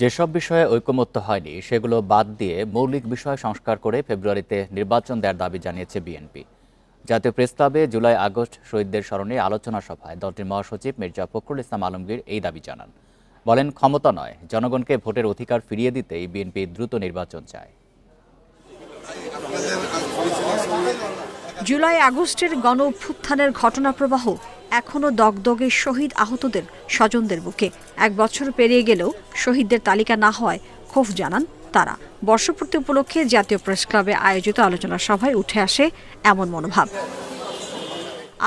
যেসব বিষয়ে ঐকমত্য হয়নি, সেগুলো বাদ দিয়ে মৌলিক বিষয় সংস্কার করে ফেব্রুয়ারিতে নির্বাচন দেওয়ার দাবি জানিয়েছে বিএনপি। জাতীয় প্রেস ক্লাবে জুলাই আগস্ট শহীদদের স্মরণে আলোচনা সভায় দলটির মহাসচিব মির্জা ফখরুল ইসলাম আলমগীর এই দাবি জানান। বলেন, ক্ষমতা নয়, জনগণকে ভোটের অধিকার ফিরিয়ে দিতেই বিএনপি দ্রুত নির্বাচন চায়। জুলাই আগস্টের গণ অভ্যুত্থানের ঘটনা প্রবাহ এখনও দগদগে শহীদ আহতদের স্বজনদের বুকে। এক বছর পেরিয়ে গেলেও শহীদদের তালিকা না হওয়ায় ক্ষোভ জানান তারা। বর্ষপূর্তি উপলক্ষে জাতীয় প্রেস ক্লাবে আয়োজিত আলোচনা সভায় উঠে আসে এমন মনোভাব।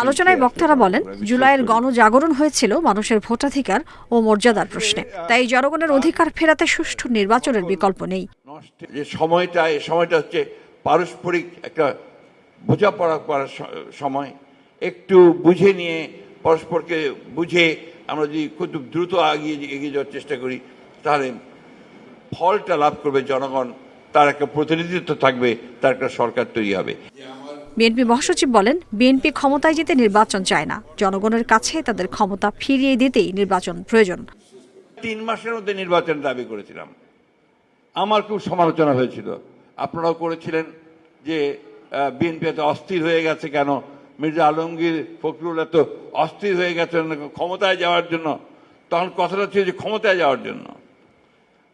আলোচনায় বক্তারা বলেন, জুলাইয়ের গণজাগরণ হয়েছিল মানুষের ভোটাধিকার ও মর্যাদার প্রশ্নে। তাই জনগণের অধিকার ফেরাতে সুষ্ঠু নির্বাচনের বিকল্প নেই। যে সময়টা এই সময়টা হচ্ছে পারস্পরিক একটা বোঝাপড়া করার সময়। একটু বুঝে নিয়ে পরস্পরকে বুঝে আমরা যদি খুব দ্রুত এগিয়ে এগিয়ে যাওয়ার চেষ্টা করি তাহলে ফলটা লাভ করবে জনগণ তার একটা প্রতিনিধিত্ব থাকবে তার একটা সরকার তৈরি হবে। বিএনপি মহাসচিব বলেন বিএনপি ক্ষমতায় যেতে নির্বাচন চায় না। জনগণের কাছে তাদের ক্ষমতা ফিরিয়ে দিতেই নির্বাচন প্রয়োজন। তিন মাসের মধ্যে নির্বাচন দাবি করেছিলাম। আমার খুব সমালোচনা হয়েছিল। আপনারাও করেছিলেন যে বিএনপি এত অস্থির হয়ে গেছে কেন? মির্জা আলমগীর ফখরুল এত অস্থির হয়ে গেছে ক্ষমতায় যাওয়ার জন্য, তখন কথাটা ছিল যে ক্ষমতায় যাওয়ার জন্য।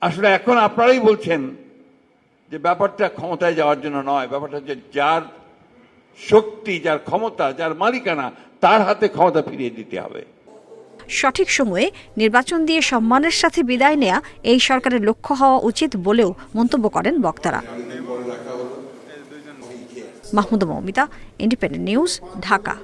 আসলে এখন আপনারাই বলছেন যে ব্যাপারটা ক্ষমতায় যাওয়ার জন্য নয়, ব্যাপারটা হচ্ছে যার শক্তি, যার ক্ষমতা, যার মালিকানা, তার হাতে ক্ষমতা ফিরিয়ে দিতে হবে। সঠিক সময়ে নির্বাচন দিয়ে সম্মানের সাথে বিদায় নেয়া এই সরকারের লক্ষ্য হওয়া উচিত বলেও মন্তব্য করেন বক্তারা। Mahmuda Moumita Independent News Dhaka.